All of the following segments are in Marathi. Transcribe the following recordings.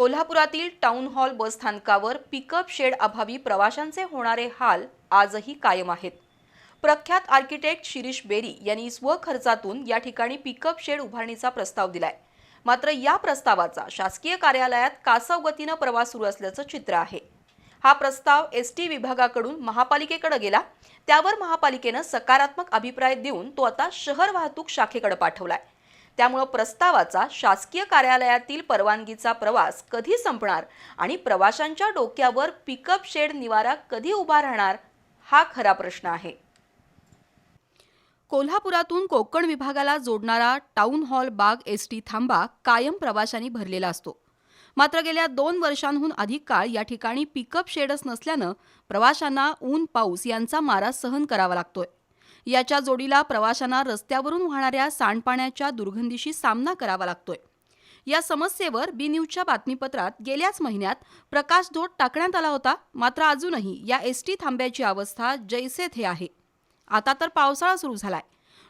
कोल्हापुरातील टाउन हॉल बसस्थानकावर पिकअप शेड अभावी प्रवाशांचे होणारे हाल आजही कायम आहेत. प्रख्यात आर्किटेक्ट शिरीष बेरी यांनी स्वखर्चातून या ठिकाणी पिकअप शेड उभारणीचा प्रस्ताव दिलाय. मात्र या प्रस्तावाचा शासकीय कार्यालयात कासव गतीनं प्रवास सुरू असल्याचं चित्र आहे. हा प्रस्ताव एस टी विभागाकडून महापालिकेकडे गेला. त्यावर महापालिकेनं सकारात्मक अभिप्राय देऊन तो आता शहर वाहतूक शाखेकडे पाठवलाय. त्यामुळं प्रस्तावाचा शासकीय कार्यालयातील परवानगीचा प्रवास कधी संपणार आणि प्रवाशांच्या डोक्यावर पिकअप शेड निवारा कधी उभा राहणार हा खरा प्रश्न आहे. कोल्हापुरातून कोकण विभागाला जोडणारा टाउन हॉल बाग एस टी थांबा कायम प्रवाशांनी भरलेला असतो. मात्र गेल्या दोन वर्षांहून अधिक काळ या ठिकाणी पिकअप शेडच नसल्यानं प्रवाशांना ऊन पाऊस यांचा मारा सहन करावा लागतोय. याच्या जोडीला प्रवाशांना रस्त्यावरून वाहणाऱ्या सांडपाण्याच्या दुर्गंधीशी सामना करावा लागतोय. या समस्येवर बी न्यूजच्या बातमीपत्रात गेल्याच महिन्यात प्रकाशझोत टाकण्यात आला होता मात्र अजूनही या एस टी थांब्याची अवस्था जैसे थे आहे. आता तर पावसाळा सुरू झालाय.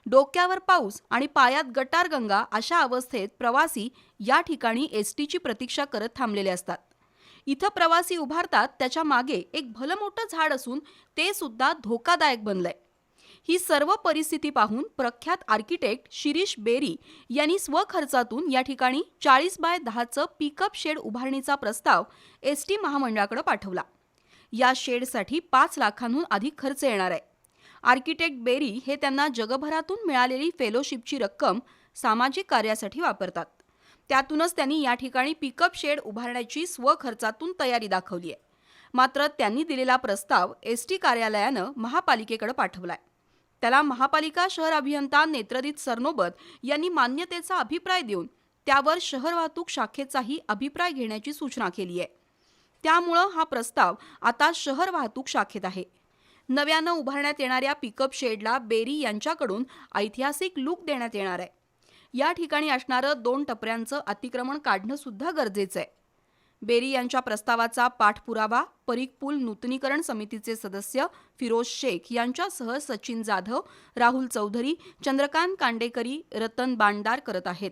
डोक्यावर पाऊस आणि पायात गटारगंगा अशा अवस्थेत प्रवासी या ठिकाणी एस टीची प्रतीक्षा करत थांबलेले असतात. इथं प्रवासी उभारतात त्याच्यामागे एक भलं मोठं झाड असून ते सुद्धा धोकादायक बनलंय. ही सर्व परिस्थिती पाहून प्रख्यात आर्किटेक्ट शिरीष बेरी यांनी स्वखर्चातून या ठिकाणी चाळीस बाय दहाचं पिकअप शेड उभारणीचा प्रस्ताव एस टी महामंडळाकडे पाठवला. या शेडसाठी पाच लाखांहून अधिक खर्च येणार आहे. आर्किटेक्ट बेरी हे त्यांना जगभरातून मिळालेली फेलोशिपची रक्कम सामाजिक कार्यासाठी वापरतात. त्यातूनच त्यांनी या ठिकाणी पिकअप शेड उभारण्याची स्वखर्चातून तयारी दाखवली आहे. मात्र त्यांनी दिलेला प्रस्ताव एस टी कार्यालयानं महापालिकेकडे पाठवलाय. त्याला महापालिका शहर अभियंता नेत्रदीत सरनोबत यांनी मान्यतेचा अभिप्राय देऊन त्यावर शहर वाहतूक शाखेचाही अभिप्राय घेण्याची सूचना केली आहे. त्यामुळं हा प्रस्ताव आता शहर वाहतूक शाखेत आहे. नव्यानं उभारण्यात येणाऱ्या पिकअप शेडला बेरी यांच्याकडून ऐतिहासिक लूक देण्यात येणार आहे. या ठिकाणी असणारं दोन टपऱ्यांचं अतिक्रमण काढणं सुद्धा गरजेचं आहे. बेरी यांच्या प्रस्तावाचा पाठपुरावा परीख पूल नूतनीकरण समितीचे सदस्य फिरोज शेख यांच्यासह सचिन जाधव राहुल चौधरी चंद्रकांत कांडेकरी रतन बांडार करत आहेत.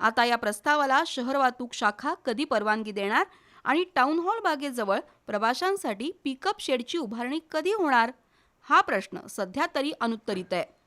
आता या प्रस्तावाला शहर वाहतूक शाखा कधी परवानगी देणार आणि टाउन हॉल बागेजवळ प्रवाशांसाठी पिकअप शेडची उभारणी कधी होणार? हा प्रश्न सध्या तरी अनुत्तरित आहे.